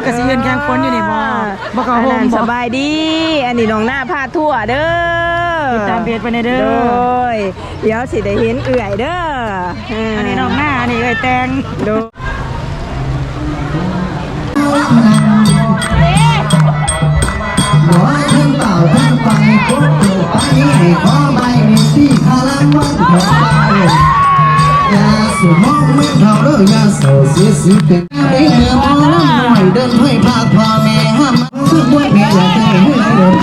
ากระสีเอินแข้งฝนอยู่นี่บ่บ่ก็อันโฮนั้มนบ่สบายดี อันนี้น้องหน้าพาทั่วเด้อติดตามเพจไปในเด้โดอยเดี๋ยวสิได้เห็นเอื่อยเด้ออัอันนี้น้องหน้าอันนี้เอ้ยแตงโดหัวขึ้นเต่าขึ้นไปพุทธไปให้ขอใบมีที่คาลังวันหัวไปยาสูมองไม่เท่าเด้อยาโซเสียสิเป็นได้เหือมอง น้ำหน่อยเดินให้พาพ่อแม่ห้ามขึ้นบวยแม่อยากให้เดิน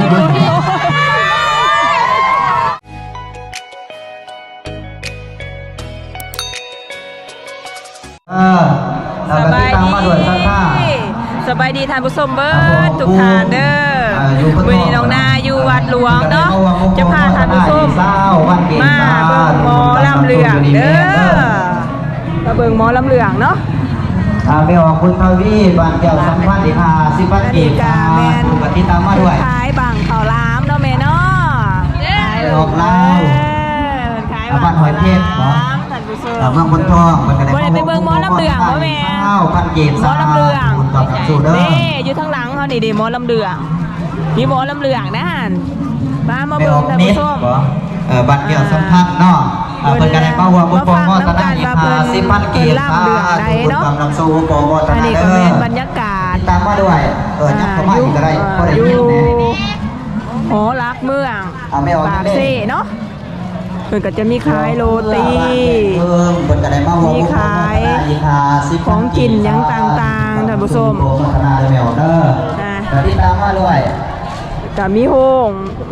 เดินเออสบายดีสบายดีท่านผู้ชมเบิรับดทุกท่านเด้อวันนี้น้องนาอยู่วัดหลวงเนาะจะพาท่านผู้ชมมาเบิ่งหมอลำเหลืองเด้อมาเบิ่งหมอลำเหลืองเนาะ อ่าไปออกคุณทวีบานแก้วสัมพันธ์อีกห้าสิบวันเก่งนาฬิกาแม่นถูกกติดตามมาด้วยขายบังข้าวหลามเนาะแม่เนาะขายออกเหล้าเออขายบังบ้านหอยเทพเหรอท่านผู้ชมอ่าเมืองบนทองมันก็ได้บ่ได้ไปเบิ่งหมอลำเหลืองบ่แม่เศร้าพันเก่งหมอลำเหลืองคุณตอบกับสูเด้อนี่อยู่ทางหลังเขานี่ดิหมอลำเหลืองมีหมอลำเหลืองนะฮันมามาไปเบิ่องอกท่านนิดผู้ชมบ่เออบัตรเกี่ยวสัมพันธ์เนาะ อ่าเป็นการให้ป้าวัวบุญโปรโมทนาอีกห้าสิบพันเกียรติล่ำเหลืองใดเนาะกำลังสู้โปรโมทอันนานี้เด้ก็เป็นอบรรยากาศติดตามมาด้วย เออจับเข้ามาอีกก็ได้ก็ได้อยู่ยินแน่หอรักเมืองอ่าไม่ออกปากนี่เซ่เนาะเพิ่นก็จะมีขายโรตี เพิ่มเป็นการให้ป้าวัวมีบุญโปรขายโมทนาอีกห้าสิบของกินหยังต่างๆท่านผู้ชมโปรโมทนาเด้อแมวเด้ออ่าแต่ติดตามมาด้วย ก็มีโฮงเ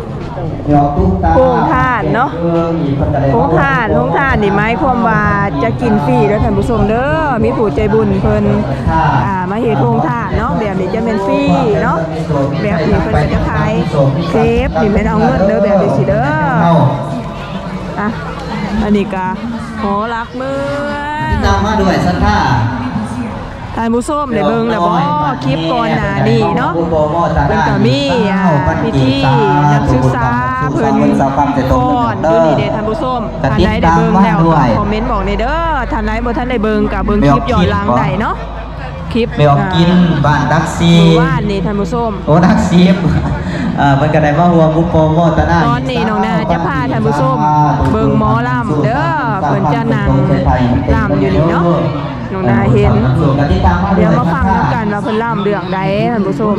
ดี๋ยวตุ๊กตาโป่งถ่านเนาะอออีกคนก็ได้โฮงทานโฮงทานนี่หมายความว่าจะกินฟรีเด้อท่านผู้ชมเด้อมีผู้ใจบุญเพิ่นอ่ามาเฮ็ดโฮงทานเนาะแบบนี้จะเป็นฟรีเนาะแบบนี้เพิ่นก็จะขายเครปนี่แม่นเอาเงินเด้อแบบนี้สิเด้ออะอันนี้ก็หอรักเมืองตามาด้วยสัทธา ท่านผู้ชมได้เบิ่งแล้วบ่คลิปก่อนหน้านี้เนาะเพิ่นก็มีอ่าพิธีนักศึกษาเพิ่นก่อนอยู่นี่เด้ท่านผู้ชมท่านใดได้เบิ่งแล้วก็คอมเมนต์บอกในเด้อท่านใดบ่ทันได้เบิ่งก็เบิ่งคลิปย้อนหลังได้เนาะคลิปไปออกกินบ้านดักซีเมื่อวานนี่ท่านผู้ชมโอ้ดักซีฟอ่ามันก็ได้มาหัวบุปโปโมตนาตอนนี้น้องนาจะพาท่านผู้ชมเบิ่งหมอลำเด้อเพิ่นจะนั่งลำอยู่นี่เนาะ น้องนาเห็น เดี๋ยวมาฟังน้ำกันว่าเพิ่นลำเรื่องใดท่านผู้ชม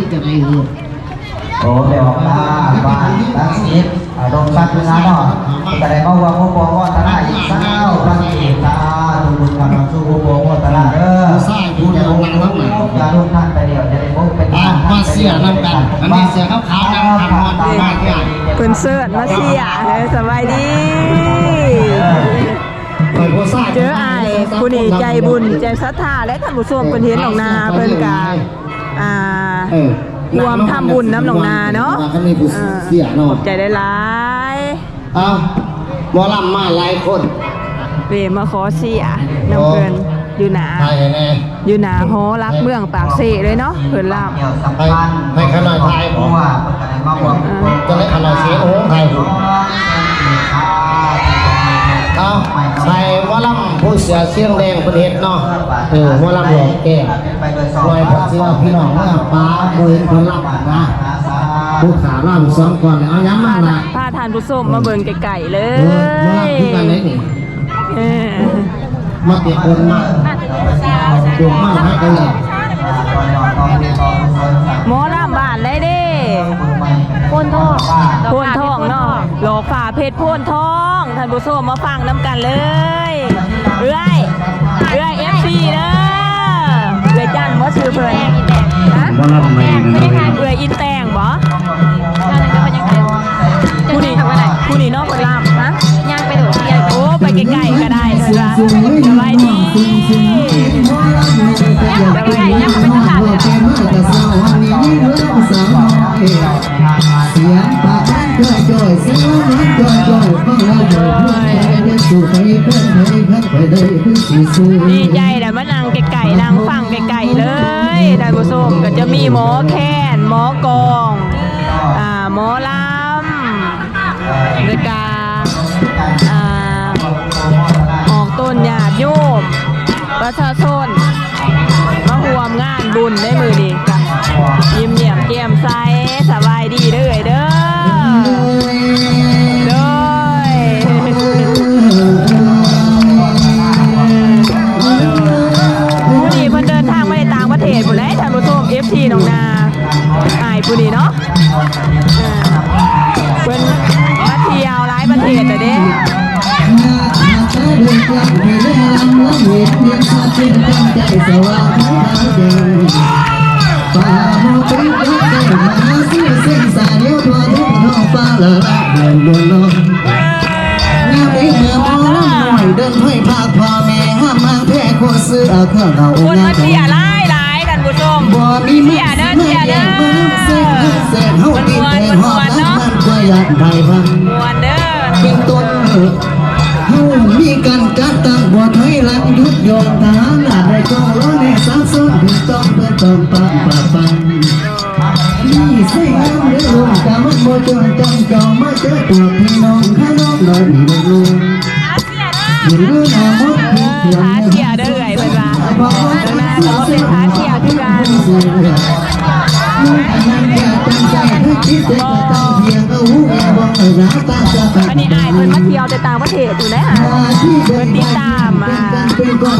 โอ้ไปออกมาบ้านดักซีฟอ่าดงซักเวลาเนาะมันก็ได้มาหัวบุปโปโมตนาอีกเศร้าบันเอกตาทุกบุญกำลังสู้บุปโปโมตนาเด้อใช่พูดในองค์นั้นว่าเหมือนอย่าลูกท่านไปเดียวจะได้พบเป็นอ่ามาเสียนำกันอันนี้เสียขาวๆนำกันนอนมากเนี่ยเพิ่นเสิร์ชมาเสียเด้อสบายดี เปิดโพซ่าเจออ้ายผู้นี้ใจบุญใจศรัทธาและท่านผู้ชมเพิ่นเห็นหนองนาเพิ่นก็อ่าเออรวมทำบุญน้ำหนองนาเนาะก็มีผู้เสียขเนาะอบใจได้หลายเอาหมอลำมาหลายคนเวมาขอเสียน้ำเพิ่นอยู่หนาใครแน่อยู่หนาหอรักเมืองปากเสเลยเนาะเพิ่นลำเกี่ยวสัมพันธ์ให้ให้ขนาดไทยผมว่ามันก็ได้มาหัวบุปโปจะได้ขนาดเสียโอ้ใครำผู้เสียเสียงแดงประเทศเนาะเออหมอลำหลวงแก่ลอยพัดเสียพี่น้องเมื่อป้าบุญคนลำนะผู้ขาล่ำสองก่อนเอาย้ำมาละพาทานผู้ชมมาเบิ่งไกลๆเลเออหมอลำที่กันไหนนี่เออมาเปียกคนมากดวงมากให้กันเลยหมอลำบ้านได้เด้โพนทองโพนทองเนาะหลอกฝ่าเพชรโพนทองท่านผู้ชมมาฟังน้ำกันเลยเอื้อยเอื้อย FC เด้อเอื้อยจันบ่ชื่อเพิ่นฮะหมอลำไม่นะเอื้อยอินแตงบ่ผู้นี้ผู้นี้เนาะเพิ่นลำฮะย่างไปดูย่างไปโอ้ ไปไกลๆก็ได้เพิ่นว่าสบายดีเสียงปากจ้อยจ้อยเสียงจ้อยจ้อยฟังแล้วจ้อยจะสู่ไปเพื่อนไปเพื่อนไปเลยเพื่อนสีสู้ดีใจแหละมานั่งไก่ๆนั่งฟังไก่ๆเลยท่านผู้ชมก็จะมีหมอแคนหมอกองอ่าหมอลำแล้วก็อ่า โยม ประชาชนมาห่วมงานบุญได้มือดีกันยิ้มเยี่ยมเกียมใสสบายดีเด้อเด้อเด้ผู้ดีเพิ่นเดินทางไปตางประเทศผู้ใดท่านผู้ชม FC นองนาอายผู้ดีเนาะเพิ่นมาเที่ยวหลายประเทศแต่ะเด้ คนงามาเที่ยหลายหลายท่านผู้ชมบ่มีมือเที่ยเด้อเที่ยเด้อเส้นเส้นเฮาตีแต่หอบน้ำมันก็อยากได้พังมวนเด้อ หยุดโยนทหารอาได้ก็ร้อนในสามส่วนถึงต้องเพื่อต้องปังปังปังนี่ใส่งามเด้อลูกกะมันบ่จนจำจองมาเจอตัวพี่น้องข้างนอกหน่อยนี่ลูกเห็นดูหน้ามดเพียงเพียงหาเที่ยวเด้อเอ่ยเพิ่นว่าข้าบ้าบ่เป็นหาเที่ยวคือกัน อันนี้อายเพิ่นมาเที่ยวแต่ต่างประเทศอยู่นะฮะเพิ่นติดตามมา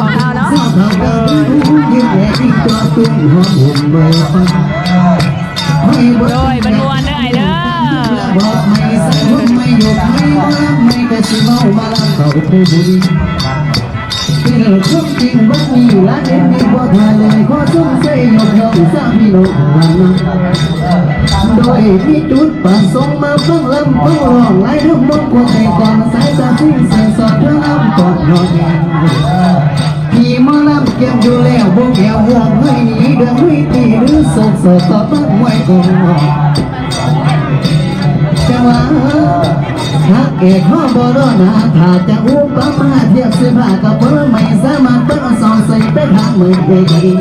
ของเขาเนาะโดยบรรมวลเด้อไอเด้อบอกไม่ใส่ไม่หยกไม่ว่าไม่กระสิเมามาลำเขาไปบุญที่เหลือทุกจริงบ่มีละเด็ดดีบ่ทาเลยขอสงสัยกยองสามีโลกวันนั้น โดยมีจุดประสงค์มาฟังลำฟังร้องไล่ทั้งมงคลในก่อนสายตาที่เสียงสอดเรื่องลำก่อนนอนพี่มาลำเก็บอยู่แล้วบ่แก้วห่วงให้หนีเดือดให้ตีหรือโศกโศกต่อบ้านไว้ก่อนจะว่าหักเอกข้องบอรนาถ้าจะอุ้มปมาเทียบเสื้อผ้ากับเพิ่มไม่สามารถเปิดสอนใส่ไปทางมือเดี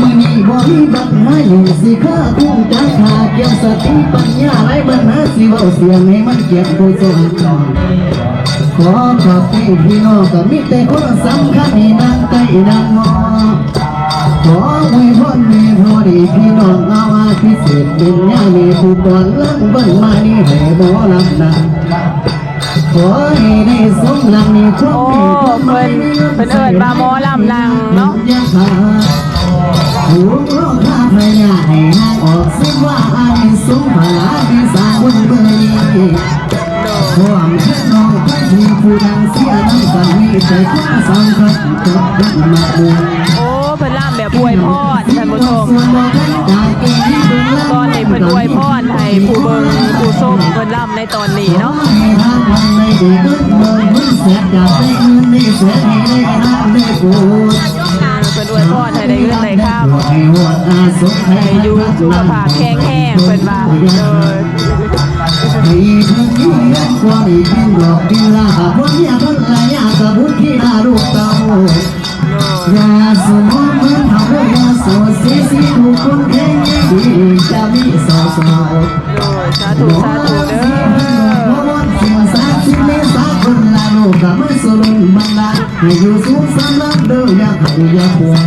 มื่อนี้บ่มีบัตรหาอยู่สิค่าคุ้มจักขาเกี่ยวสติปัญญาไรบัญหาสิเว้าเสียงให้มันเก็บผู้สนขอขอบคุณพี่น้องก็มีแต่คนสำคัญที่นั่งใต้นั่งมองขออวยพรมีพอดีพี่น้องเอาอาพิเศษเป็นญามีผู้ก่อนลังเบิ่งมานี่ให้บ่ลำนาขอให้ได้สมลังมีความโอ้มีความเพิ่นเพิ่นเอิ้นว่าหมอลำนางเนาะ หูโลกข้าพญาให้นางออกสิ้นว่าอานิสงส์พลาพิสาบุญเบยความเชื่อน้องไปที่ผู้ดังเสียน้ำกันมีแต่ความสำคัญกับดังมาบุญโอ้เพิ่นล่ำแบบอวยพรท่านผู้ชมตอนนี้เพิ่นอวยพรให้ผู้เบิ่งผู้ชมเพิ่นล่ำในตอนนี้เนาะเพิ่นอวยพรให้ได้เงินได้ข้ามให้อยู่สุขภาพแข็งแรงเพิ่นว่าเด้อมีทั้งยิ่งและความอีกยิ่งดอกดินลาพวกเนี่ยเพิ่นลายากับบุญที่นาลูกเต้ายาสมองเหมือนท่าเรือยาโสสีสีทุกคนแข็งดีจะมีสาวสาวสาธุสาธุเด้อ นดาให้อยู่สูงสำลับเด้ออย่าเขาอย่าปวด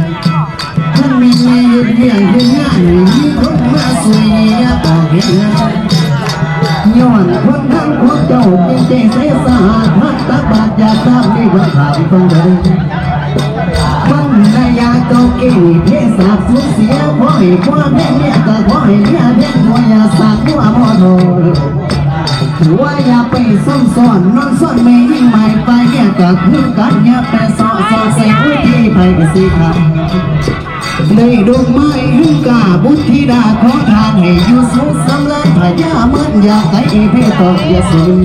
ท่านมีเมียอยู่เพียงเพียงงานมีคนมาสวยอย่าต่อเห็นงานย้อนคนทั้งคนเจ้าจริงใจเสียสาพัดตาบาดยาตามนี่ว่าข่าวฟังเดินฟังนายาเงียบแม่เนี่ยก็ขอให้เนี่ยเพียงหัวยาสากหัวมอโนถือว่าอย่ซอนซ่อนนอนซ่อนไม่ยิ่งหมายไปเนี่ยก็คือกันอย่าไปสอสอใส่หัวที่ไปก็สิครับเลยดอกไม้หึงกาบุตรธิดาขอทานให้อยู่สุขสำราญพญามันอยากให้เพศตอกยาสูน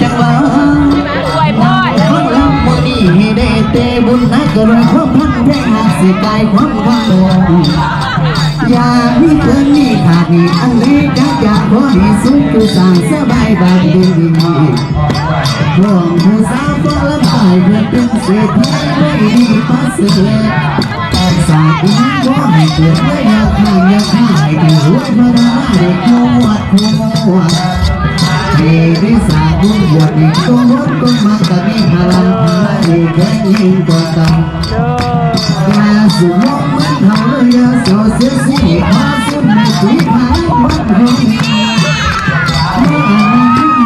จังหวะวยพรคนลำมือนี้ให้ได้เตบุญนักก็เลยความพันแพงหักสิกายความคำลง อย่ามีเกินมีขาดนี่อันนี้จะอยากขอให้สุขสร้างสบายบางดีพวกผู้สาวก็ลำตายเพื่อเป็นเศรษฐีไม่ดีปัสเสริฐสาธุขอให้เกิดไม่อยากข้างอยากข้าให้ได้รวยพระนาได้คู่วัดคู่วัดเฮ้ได้สาธุบวชอีกก็วัดก็มาตะมีพลังพลังแข็งยิ่งกว่าเก่าเด้อยา สูบมองเหมือนเขาเลยาโสเสียสีมาสุดในสีพายมัน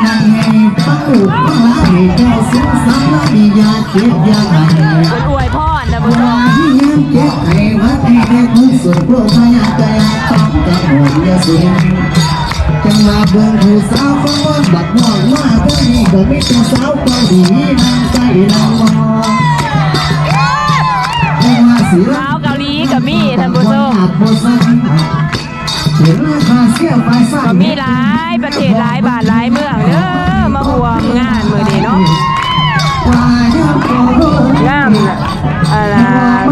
นั่งให้งอุปปังลาให้เจ้าสุขสันต์และมียาเก็บยาไทยเพิ่นอวยพรนะบุญที่ยังเจ็บไอ้ส่วนพวกพยากายต้องกับหมยาสูงจังหวะเบิ่งผู้สาวฟังว่าบัดม่วงมาก็นี่ก็มีแต่สาวเกาหลีนั่งใจนั่งมอง ให้มาสิสาวเกาหลีก็มีท่านผู้ชมเห็นราคาเสียไปสั่ก็มีหลายประเทศหลายบ้านหลายเมืองเด้อมาร่วมงานมื้อนี้เนาะว่ายังโตงามน่ะอะไร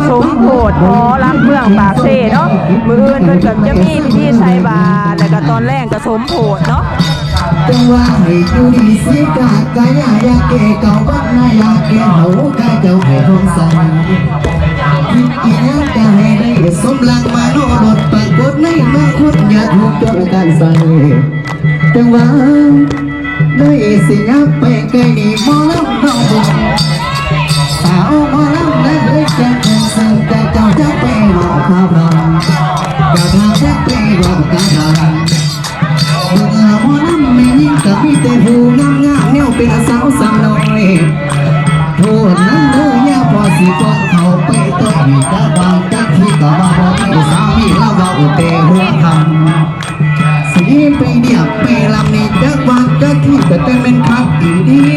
สมโพธิหมอรักเมืองปากเซเนาะมื้ออื่นเพิ่นก็จะมีพิธีใส่บาตรแล้วก็ตอนแรกก็สมโพธิเนาะจังว่า ให้อยู่ดีสิกากายายาเกเก่าบ้านนายาเกเฮากายเจ้าให้ทองสันคิดอีกจะให้ได้สมลังมาโนรถปรากฏในมื่อคุณอย่าถูกจนการใส่จังหว่าได้สิยับไปไกลนี่มอลำน้องบอกสาวมอลำนั้เลยจะคงสั่งแต่เจ้าจะไปบอกข่าวดังเจ้าทางจะไปบอกกัน ดังเมื่อหมอลำไม่ยิ่งกับมีแต่ผู้งามงามๆแนวเป็นสาวสาวน้อยโทษนั้นเด้อย่าพอสิกอดเขาไปต้นนี่กะบางกะที่ก็มางบอกให้สามีเราเว้าแต่หัวคำสีไปเดียบไปลำนี่จักบางกะที่ก็แต่เป็นคักอีดี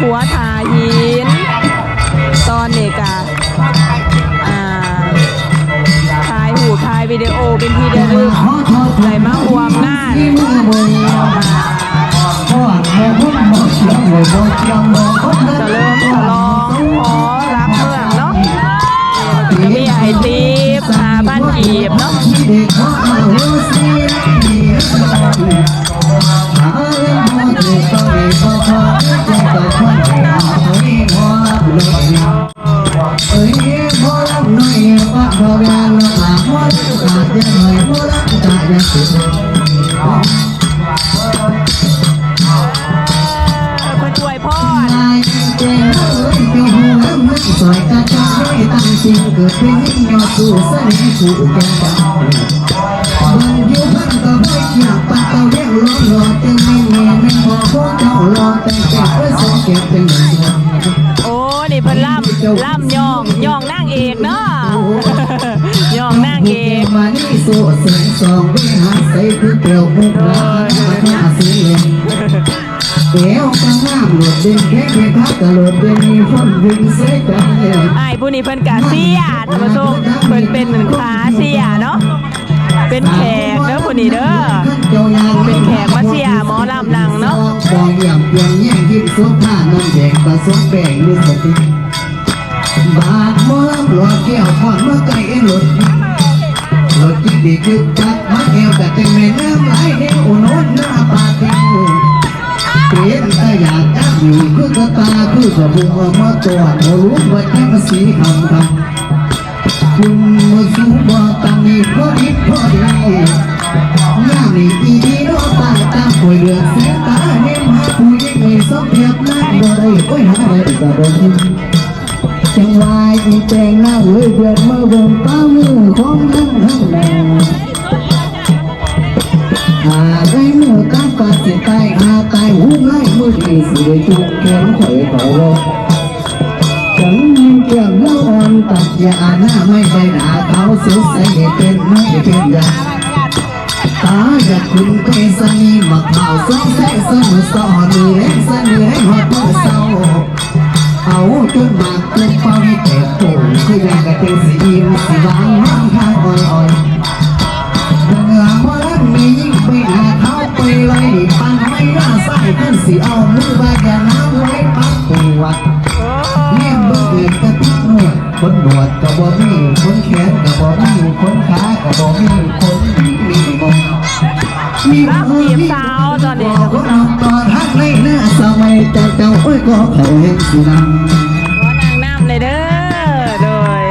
หัวทาหิน ตอนเด็กอ่าถ่ายหูปถ่ายวิดีโอเป็นที่ระลึกเลยมาหวมงานที่มือบ่เดียวพ่อแม่ผมบ่เลยบ่เชื่อบ่คนจะ สู่สนิทผู้แก่ดาวบางอยู่พันก็ไม่เกี่ยวปากต้าเลี้ยงล้อหล่อจังไม่แม่ไม่พอพวกเจ้ารอแต่เก็บไว้ส่งเก็บเป็นเงินส่วนโอ้นี่เพิ่นล่ำล่ำยองยองนางเอกเนาะยองนางเอกมานี่สู้เสียงสองวิหารใส่คือเกลียวมุกร้านมาหน้าสีเหลือง เดี๋ยวกลางน้ำหลุดเด่นแค่เพียงพักกระโดดเด่นมีคนวิ่งเสียใจเนี่ยไอ้ายผู้นี้เพิ่นกะเสียท่านผู้ชมเพิ่นเป็นเหมือนขาเสียเนาะเป็นแขกเด้อผู้นี้เด้อ เป็นแขกมาเสียหมอลำนังเนาะบองย่ำเพียงแย่งยิ้มสุภาพน้ำแดงผสมแป้งด้วยสติบาดหมอลำหลอดแก้วพอดเมื่อไก่เอ็นหลุดหลุดจิตดีจึกจักมาแก้วแต่เต็มแม่น้ำไหลเดียวโน้นหน้าปากเดียว เปลี่ยนตาอยากจับอยู่คือกระตาคือกระบุงมาตัวโมลุกไว้แค่ภาษีคำคำคุณมาสู้บ่ตังนี่พอดีพอดีงามนี่อีดีโน้ตายตาป่วยเดือดเสียตาเนี่ยมาผู้ยิ่งมีสมเพียบนั่งบ่ได้โอ้ยหาอะไรกระโดดจังหวะอีแจงหน้าเว้ยเดือดเมาเบิ่งตามือของทั้งทั้งแดง หาได้มือตาปาสิตายหาตายหูไล่มือที่สิได้จุกแขนข่อยเขารอจังมีเกี่ยงละอ่อนตัดยาหน้าไม่ใช่หนาเขาเสียใส่เป็นไม่เป็นยาตาอยากคุณไปสนีมาข่าวสงสัยเสมอสอนมือเล่นสนีให้หอดมือเศร้าเอาจนมากจนเป้าให้แตกโป่งคือยากจะเป็นสีอิ่มสีหวานห้างทางอ่อยๆ ส่ขึ้นสีเอามือใบยาน้ำไว้ปักปวดเลี้ยงเบื่อเกิดกระติกหนวดคนหนวดกับบ่มีคนแขนกับบ่มีคนขากับบ่มีคนมีมองมีรับจีสาวตอนนี้ก็เอาตอนฮักในหน้าสมัยแต่เจ้าโอ้ยก็เขาเห็นสีดำขอนางน้ำเลยเด้อโดย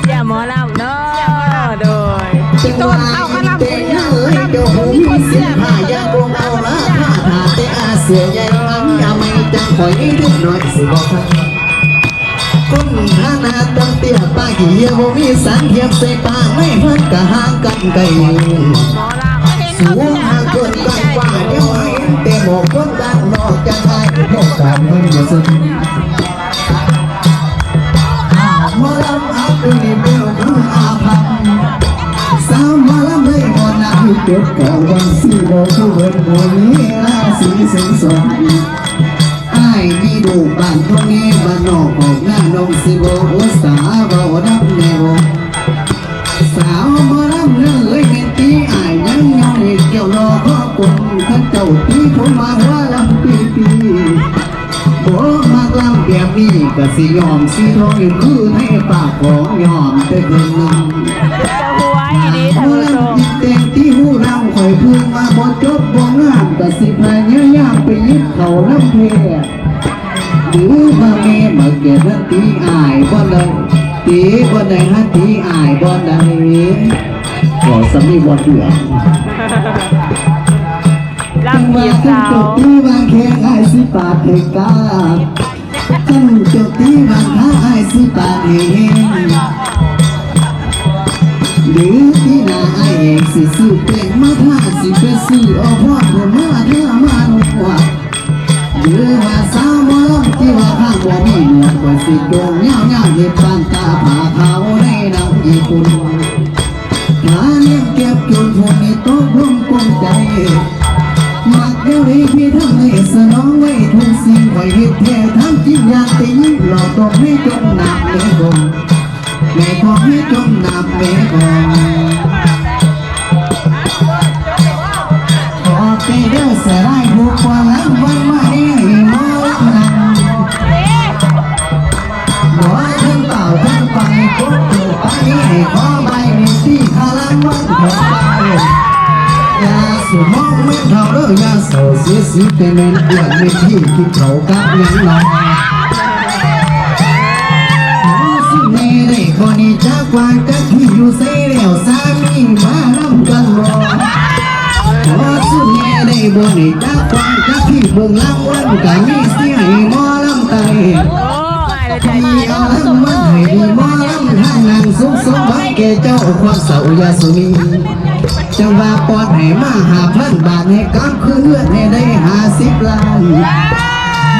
เสียหมอลำเนาะโดยต้นเอาขนมคุณยายเดี๋ยวผมมีเสียผ้า สียใหญ่อันยาไม่จังคอยนิดหน่อยสิบอกครับคนหานาตั้งเตี้ยป้ายที่เรียกว่ามีสารเทียมใส่ปากไม่พัดกะห่างกันไกลสูงห่างเกินไกลกว่าเดียวให้เต็มหมอกคนดังนนอกจากไอ้นอกจากเงินบ่ซึ้งหมอลำอับดุลเบล นักเก็บกวันสิบ่คือเบิดบ่มีราศีสิงสมไอ้ายมีดูบ้านตรงนี้บ้านนอกของหน้าน้องสิบอุตสาห์เบาดับแนวสาวมาลำเรื่องเอ้ยเป็นตีไอ้ยังยองอีกเกี่ยวรอข้อกลมท่านเจ้าตีผมมาว่าลำปีปีโอ้มากลำแบบนี้ก็สิยอมสิทองอยู่คือให้ปากของยอมแต่เกินนึ่งหัวอีดีท่านผู้ชม อยพึ่งมาบ่จบบ่งามแต่สิพายายามไปยึดเขาน้ำเพหรือมาเมมาเก็บฮันตีอายบ่ได้ตีบ่ได้ฮันตีอายบ่ได้ขอสามีบ่เถื่อลำจีบสาวตีบางแข้งอายสิปาดเอกกาจังจดตีบางขาอายสิปาดเอง หรือที่น้าอายเองสิซื้อเป็นมาท่าสิไปซื้อเอาพ่อผมมาเท่ามาหนุ่มว่าหรือว่าสาวมอลำที่ว่าข้างบ่มีหนวดก็สิโดงเงาเงาเห็ดปานตาผาขาวในน้ำญี่ปุ่นหาเลี้ยงเก็บจนพวกนี้ตกลงปงใจมักเดี๋ยวนี้พี่ทำให้สนองไว้ทุกสิ่งคอยเฮ็ดแท้ทำจริงอยากแต่ยิ่งหลอกตกให้จมน้ำเมฆง แม่ขอให้จมน้ำเมฆงขอไปเด้อสลายผู้กว่าหลังวันมาให้หมอลำนำบ่ทั้งเป่าทั้งฟังกดตัวไปให้ขอใบมีที่ขาลังวันของไปยาสูมองไม่เท่าเด้อยาโซเสียสีเป็นเงินอ้วนไม่ที่คิดเขากับยังน้อง น่นนี้จากว่าจากที่อยู่เสียแล้วสามีมานำกันบ่โอ้สิเน่ได้บ่ได้จากว่าจากที่เบิ่งลังวันก็มีเสียให้มอลำไตโอ้อายเลยใจดีดีเอาลำมันให้ดีหมอลำทางนางสุขสมบัติแก่เจ้าความเศร้ายาสุนีจังว่าปอดให้มาหาพันบาทให้กำคืนเลือดให้ได้หาสิบล้าน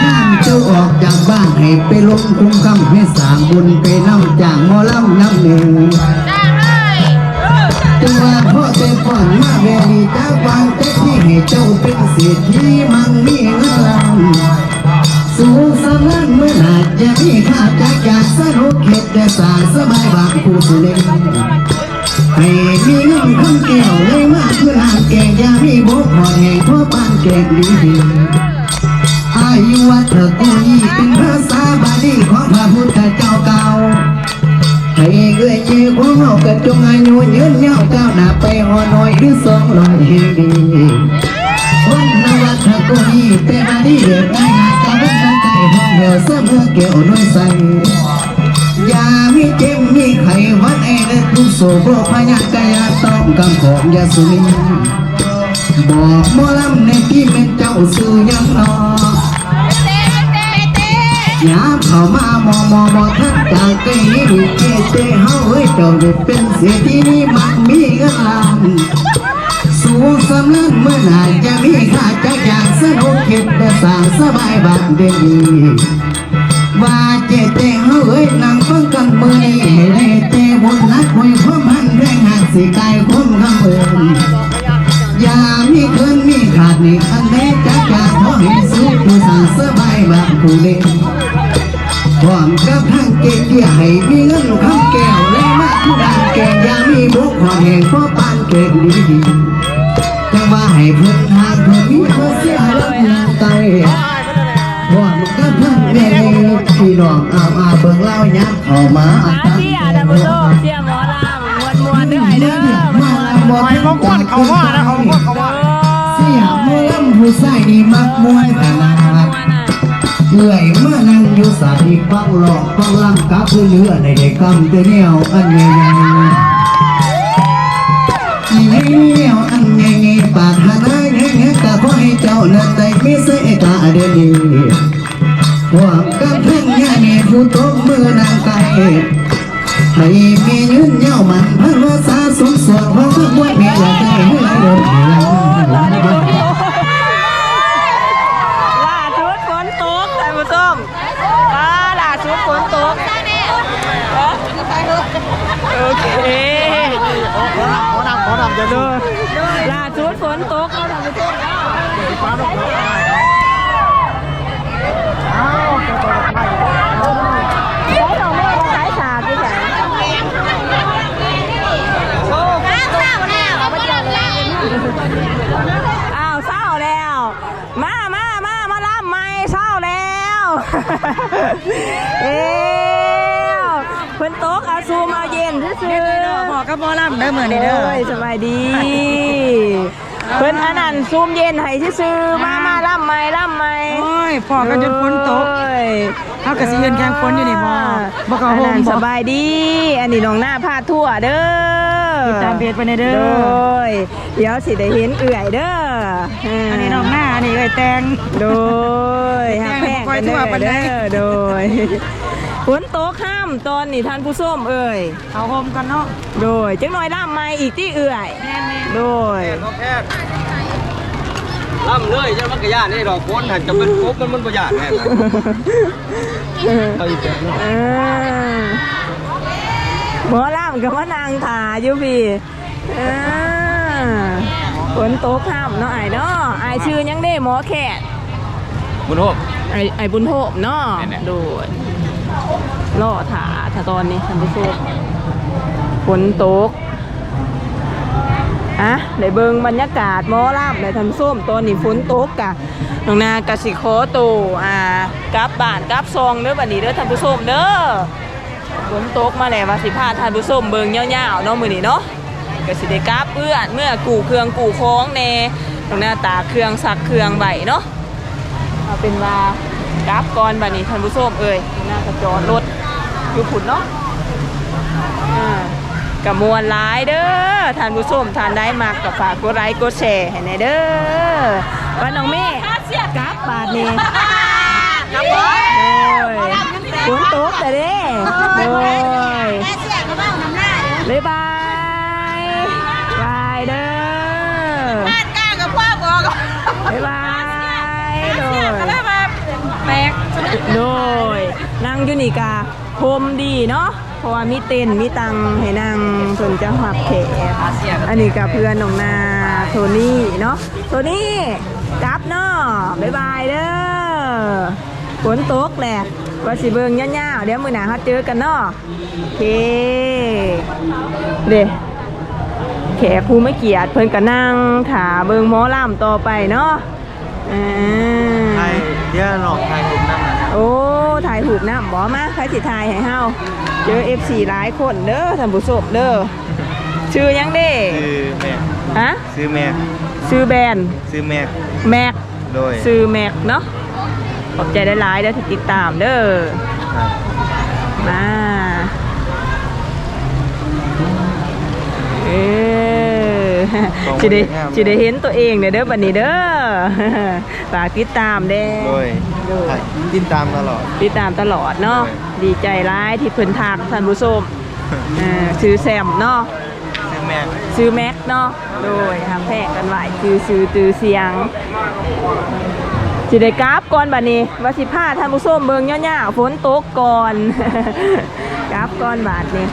น้ำเจ้าออกจากบ้านให้ไปลงคุ้มคำให้สร้างบุญไปน้ำจางหมอลำน้ำหนึ่งจังว่าพ่อเต็มก่อนมาเวลีจาวางแต่ที่ให้เจ้าเป็นเศรษฐีมังมีเงินล้านสูงสำนักเมื่อหนาจะมีค่าจากจากสนุกเข็ดแต่สางสบายบางผู้สุเล่นให้มีเงินคำแก้วเลยมาเพื่อหางแกงยามีบกหอดแห่งทั่วบ้านแกงดีดี ยุวัฒน์กุยีเป็นภาษาบาลีของพระพุทธเจ้าเก่าให้เอื้อยเยี่ยของเรากระจงอายุยืนยาวก้าวหน้าไปหอน้อยหรือสองร้อยแห่งดีคนนวัฒน์กุยีเป็นบาลีเด็กง่ายกะวันนั้นไก่ห้องเหี่ยวเสมอแก้วน้อยใสยามีเจ็บมีไข้วัดไอเลือดทุกโศกโรคพยากายาต้องกำของยาสุนีบอกมอลำในที่เป็นเจ้าสื่อยังนอ ยามเข้ามามอมอมอท่านจากไกลนี่เจเจเฮาเอ้ยเจ้าได้เป็นเสียที่นี่มันมีเงินล้านสูงสำนักเมื่อไหร่จะมีค่าจักอยางสนุกเข็ดแต่สางสบายบางเดีว่าเจเตเฮาเฮ้ยนั่งฟังกันมือนี้ให้ได้เตบนนักหวยความมันแรงหักสิกาย เกเกียให้มีเงินคำแก้วและมาผู้ดังแก่ยามีบุกหอดแห่งพ่อปานเก่งดีดีจังว่าให้เพิ่นทางเพิ่นมีเพื่อเสียรถยางไตว่ามันก็เพิ่งเรียนพี่น้องอาอาเบิ่งเล่ายักเข้ามาอาเสียท่านผู้ชมเสียหมอลำมวนมวนเด้อไอ้เด้อมวนบ่ให้เขาควรเขาว่านะเขาควรเขาว่าเสียหมอลำผู้ใส่ดีมักมวยขนาด เอื่อยเมานั่งอยู่สาธิฟังหลอกฟังลำกับผู้เนื้อในเด็กำเตเนียวอันใหญ่ๆอีเหนียวอันใหญ่ๆปากหาได้แง่ๆก็ขอให้เจ้านั้นได้มีเสตาเดียวดีหวังกับเพ่งยาเนผู้ตกมือนางไก่ไม่มียืนเย้ามันพันภาษาสมส่วนเพราะว่าบวชเมียอยากได้ให้เดินเมียล่าชุดฝนตกท่านผู้ชมอ่าล่าชุดฝนตกโอเคขอนับข อนับขอนับจะดูล่าชุดฝนตกเอาท่านผู้ชมใช้ดอกไม้ใช้ฉากที่ไหนอ้าวเศร้าแล้ว มามามามาล่ำไม่เศร้าแล้วเอ้เพิ่นโต๊ะเอาซูมเอาเย็นซื่อ กับหมอลำเด้อมื้อนี้เด้อโอ้ยสบายดี เพิ่นอันนั้นซูมเย็นให้ซื่อๆมามาล่ำไม่ล่ำไม่โอ้ยพอก็จนฝนตก โอ้ยเฮาก็สิยืนแข่งฝนอยู่นี่บ่บ่ก็อันโฮนั้มนบ่สบายดี อันนี้น้องหน้าพาทั่วเด้อติดตามเพจไปในเด้อโดยเดี๋ยวสิได้เห็นเอื่อยเด้ออันนี้น้องหน้า อันนี้เอ้ยแตงโดยหักแพงกันเด้อแพงบ่ค่อยทั่วปานใดเด้อโดยฝนตกห้ามตอนนี้ท่านผู้ส้มเอ่ยเอาโฮมกันเนาะโดยจังหน่อยล่ำไม่อีกที่เอื่อยแม่นโดยล่ำเลยจะมันกระยานนี่ดอกโคนหันจะเป็นกบมันมันประหยัดแน่นะเอาอีกแบบนึงเออหมอล่ำกับมะนางถาอยู่พี่เออ ฝนตกห้ามเนาะไอ้เนาะไอ้ายชื่อยังได้หมอแขกบุญโฮมไอ้ไอ้บุญโฮมเนาะแน่ๆ โดยล่อถาถาตอนนี้ท่านผู้ชมฝนตกอะได้เบิ่งบรรยากาศหมอลำเลยท่านผู้ชมตอนนี้ฝนตกกะน้องนากะสิโคโตวอ่ากลับบ้านกลับซองเด้อบัดนี้เด้อท่านผู้ชมเด้อ ฝนตกมาแล้วว่าสิพาท่านผู้ชมเบิ่งยาวๆเนาะมื้อนี้เนาะ ก็สิได้กลับเอื้อนเมื่อกู่เครื่องกู่คล้องแน่น้องนาตากเครื่องซักเครื่องไว้เนาะเอาเป็นว่ากราฟก่อนบัดนี้ท่านผู้ชมเอ่ยน่ากระจอดรถอยู่ผุนเนาะอ่ากับมวลหลายเด้อท่านผู้ชมทานได้มากกับฝากกดไลค์กดแชร์ให้ในอยเด้อว่าน้องเมย์กราฟบาทนี้กราฟโอ้ยฝนตกแต่เด้โอ้ยบ๊ายบาย โดยนั่งอยู่นี่กาพรมดีเนาะเพราะว่ามีเต็นท์มีตังให้นั่งส่วนจะหักแขกอันนี้กับเพื่อนน้องนาโทนี่เนาะโทนี่กลับเนาะบ๊ายบายเด้อฝนตกแหละว่าสิเบิงย่าๆเดี๋ยวมื้อหน้าเฮาเจอกันเนาะโอเคเด้แขกผู้ไม่เกียรติเพิ่นก็นั่งถาเบิงหมอลำต่อไปเนาะ อ่าไทยเดี๋ยวหลอกไทยผมนั่งนะโอ้ถ่ายถูกน้ำบอมาใครสิถ่ายให้เฮาเจอ F4 หลายคนเด้อท่านผู้ชมเด้อชื่อหยังเด้ซื้อแม็กฮะซื้อแม็กชื่อแบรนด์ซื้อแม็กแม็กโดยชื่อแม็กเนาะขอบใจได้หลายๆเด้อที่ติดตามเด้อมาเออ จะได้จะได้เห็นตัวเองเด้อเด้อบัดนี้เด้อฝากติดตามเด้โดยถ่ายติดตามตลอดติดตามตลอดเนาะใช่ดีใจร้ายที่เพิ่นทักท่านผู้ชมเอ่อชื่อแซมเนาะซื้อแม็กชื่อแม็กเนาะโดยทำแพงกันไว้ชื่อชื่อตือเสียงสิได้กราฟก่อนบัดนี้ว่าสิพาท่านผู้ชมเบิ่งย่าๆฝนตกก่อนกราฟก่อนบาดนี้